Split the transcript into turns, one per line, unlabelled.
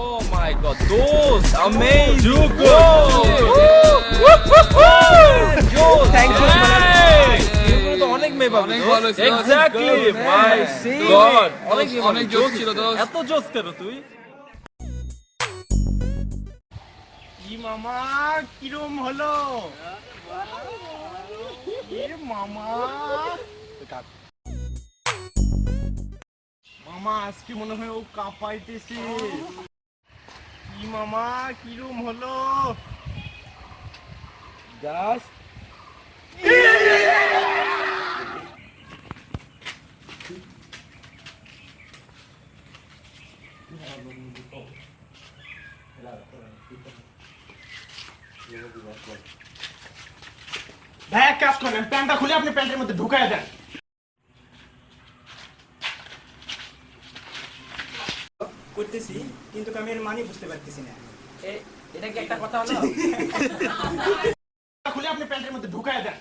Oh my god, those amazing.
Juko.
Thank you.
Hey!
অনেক মেয়ে পাবে
অনেক ভালো ছিল।
Exactly, my
সেই
God.
অনেক
অনেক জোশ ছিল দোস্ত
এত জোস কেন তুই
কি মামা কিরম হলো মামা মামা আজকে মনে হয় ও কাঁপাইতেছে কি মামা কিরম হলো?
Just
ভাই এক কাজ করেন প্যান্টটা খুলে আপনি প্যান্টের মধ্যে ঢুকায় দেন।
করতেছি কিন্তু আমি এর মানি বুঝতে পারতেছি না।
এটা কি একটা কথা হলো?
খুলে আপনি প্যান্টের মধ্যে ঢুকায় দেন।